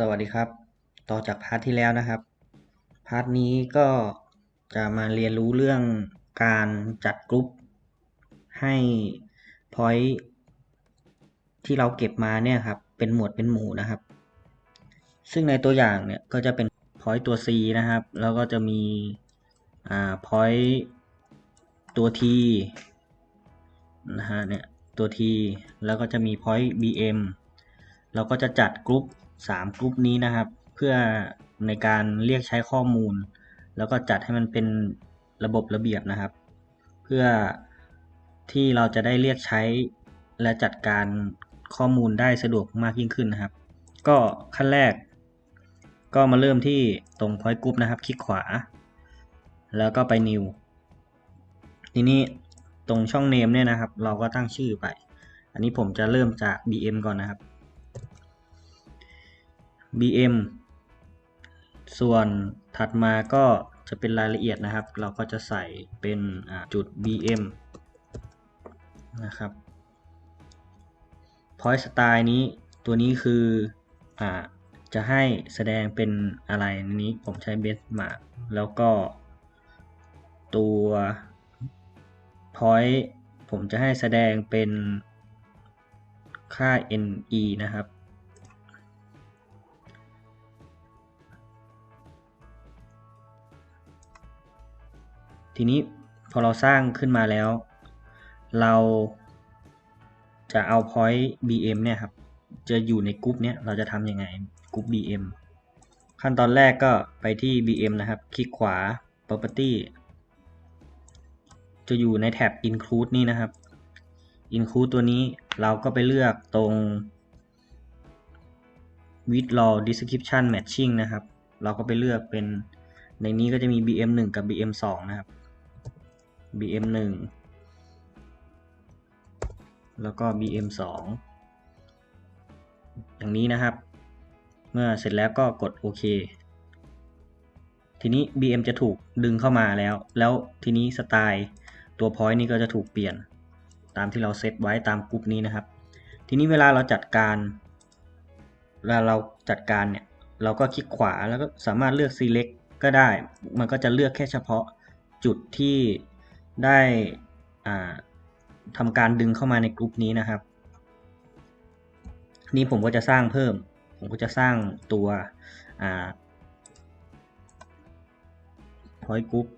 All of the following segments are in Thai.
สวัสดีครับ ต่อจากพาร์ทที่แล้วนะครับ พาร์ทนี้ก็จะมาเรียนรู้เรื่องการจัดกรุ๊ปให้พอยต์ที่เราเก็บมาเนี่ยครับ เป็นหมวดเป็นหมู่นะครับ ซึ่งในตัวอย่างเนี่ยก็จะเป็นพอยต์ตัว C นะครับ แล้วก็จะมีอ่าพอยต์ตัว T นะฮะเนี่ยตัว T แล้วก็จะมี point BM เราก็จะจัดกรุ๊ป 3กรุ๊ปนี้นะครับ เพื่อในการเรียกใช้ข้อมูล แล้วก็จัดให้มันเป็นระบบระเบียบนะครับ เพื่อที่เราจะได้เรียกใช้และจัดการข้อมูลได้สะดวกมากยิ่งขึ้นนะครับ ก็ขั้นแรก ก็มาเริ่มที่ตรง point group นะครับ คลิกขวา แล้วก็ไป new ทีนี้ตรงช่อง name เนี่ยนะครับ เราก็ตั้งชื่อไป อันนี้ผมจะเริ่มจาก bm ก่อนนะครับ bm ส่วนถัดมาก็จะเป็นรายละเอียดนะครับ เราก็จะใส่เป็นจุด bm นะครับ point style นี้ตัวนี้คืออจะให้แสดงเป็นอะไรนี้ผมใช้ benchmark แล้วก็ตัว point ผมจะให้แสดงเป็นค่า ne นะครับ ทีนี้พอเราสร้างขึ้นมาแล้ว เราจะเอา point bm เนี่ยครับ จะอยู่ในกรุ๊ปเนี้ยเราจะทำยังไงกรุ๊ป bm ขั้นตอนแรกก็ไปที่ bm นะครับ คลิกขวา property จะอยู่ในแท็บ include นี่นะครับ include ตัวนี้เราก็ไปเลือกตรง with law description matching นะครับ เราก็ไปเลือกเป็นในนี้ก็จะมี bm 1 กับ bm 2นะครับ bm 1 แล้วก็ bm 2 อย่างนี้นะครับ เมื่อเสร็จแล้วก็กดโอเค ทีนี้ bm จะถูกดึงเข้ามาแล้ว แล้วทีนี้สไตล์ตัว point นี่ก็จะถูกเปลี่ยนตามที่เราเซตไว้ตามกรุ๊ปนี้นะครับ ทีนี้เวลาเราจัดการเวลาเราจัดการเนี่ยเราก็คลิกขวาแล้วก็สามารถเลือก select ก็ได้ มันก็จะเลือกแค่เฉพาะจุดที่ ได้ทำการดึงเข้ามาในกลุ่มนี้นะครับ นี่ผมก็จะสร้างเพิ่ม ผมก็จะสร้างตัว point group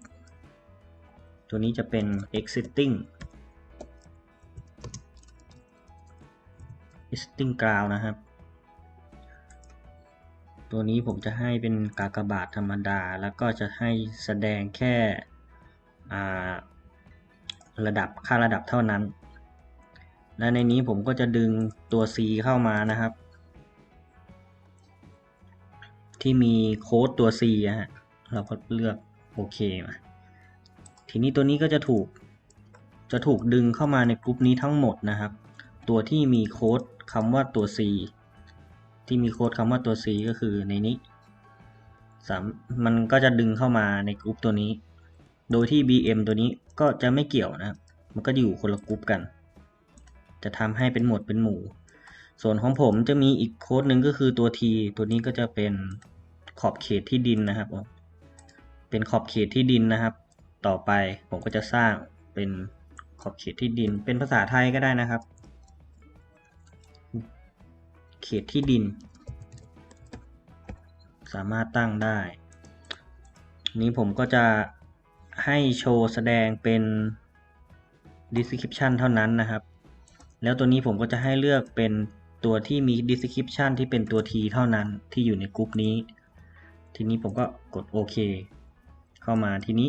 ตัวนี้จะเป็น Existing Existing ground นะครับ ตัวนี้ผมจะให้เป็นกากบาทธรรมดา แล้วก็จะให้แสดงแค่ ระดับค่าระดับเท่านั้น และในนี้ผมก็จะดึงตัว C เข้ามานะครับ ที่มีโค้ดตัว C อะฮะเราก็เลือกโอเคมาทีนี้ตัวนี้ก็จะถูกจะถูกดึงเข้ามาในกลุ่มนี้ทั้งหมดนะครับ ตัวที่มีโค้ดคำว่าตัว C ที่มีโค้ดคำว่าตัว C ก็คือในนี้มันก็จะดึงเข้ามาในกลุ่มตัวนี้ โดยที่ BM ตัวนี้ก็จะไม่เกี่ยวนะครับ มันก็อยู่คนละกลุ่มกัน จะทำให้เป็นหมวดเป็นหมู่ ส่วนของผมจะมีอีกโค้ดหนึ่งก็คือตัว T ตัวนี้ก็จะเป็นขอบเขตที่ดินนะครับ เป็นขอบเขตที่ดินนะครับ ต่อไปผมก็จะสร้างเป็นขอบเขตที่ดิน เป็นภาษาไทยก็ได้นะครับ เขตที่ดิน สามารถตั้งได้ นี้ผมก็จะ ให้โชว์แสดงเป็น description เท่านั้นนะครับ แล้วตัวนี้ผมก็จะให้เลือกเป็นตัวที่มี description ที่เป็นตัว T เท่านั้นที่อยู่ในกลุ่มนี้ ทีนี้ผมก็กดโอเคเข้ามาทีนี้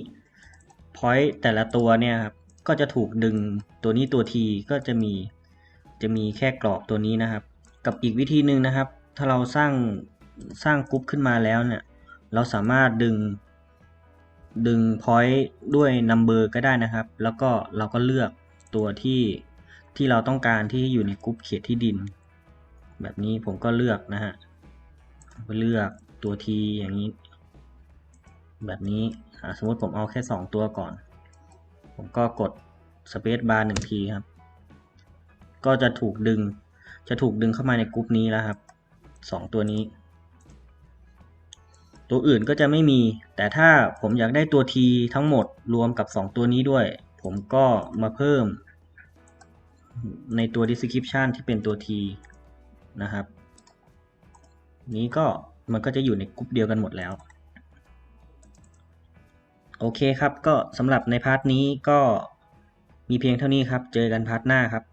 point แต่ละตัวเนี่ยครับก็จะถูกดึงตัวนี้ตัว T ก็จะมีจะมีแค่กรอบตัวนี้นะครับ กับอีกวิธีหนึ่งนะครับ ถ้าเราสร้างสร้างกรุ๊ปขึ้นมาแล้วเนี่ยเราสามารถดึง ดึง point ด้วย number ก็ได้นะครับ แล้วก็เราก็เลือกตัวที่ที่เราต้องการที่อยู่ในกรุ๊ปเขตที่ดิน แบบนี้ผมก็เลือกนะฮะเลือกตัว t อย่างนี้ แบบนี้สมมติผมเอาแค่ 2 ตัวก่อน ผมก็กด space bar หนึ่งทีครับ ก็จะถูกดึงจะถูกดึงเข้ามาในกรุ๊ปนี้แล้วครับ 2 ตัวนี้ ตัวอื่นก็จะไม่มี แต่ถ้าผมอยากได้ตัว t ทั้งหมดรวมกับ 2 ตัวนี้ด้วย ผมก็มาเพิ่ม ในตัว description ที่เป็นตัว t นะครับ นี้ก็มันก็จะอยู่ในกลุ่มเดียวกันหมดแล้ว โอเคครับ ก็สำหรับในพาร์ทนี้ก็มีเพียงเท่านี้ครับ เจอกันพาร์ทหน้าครับ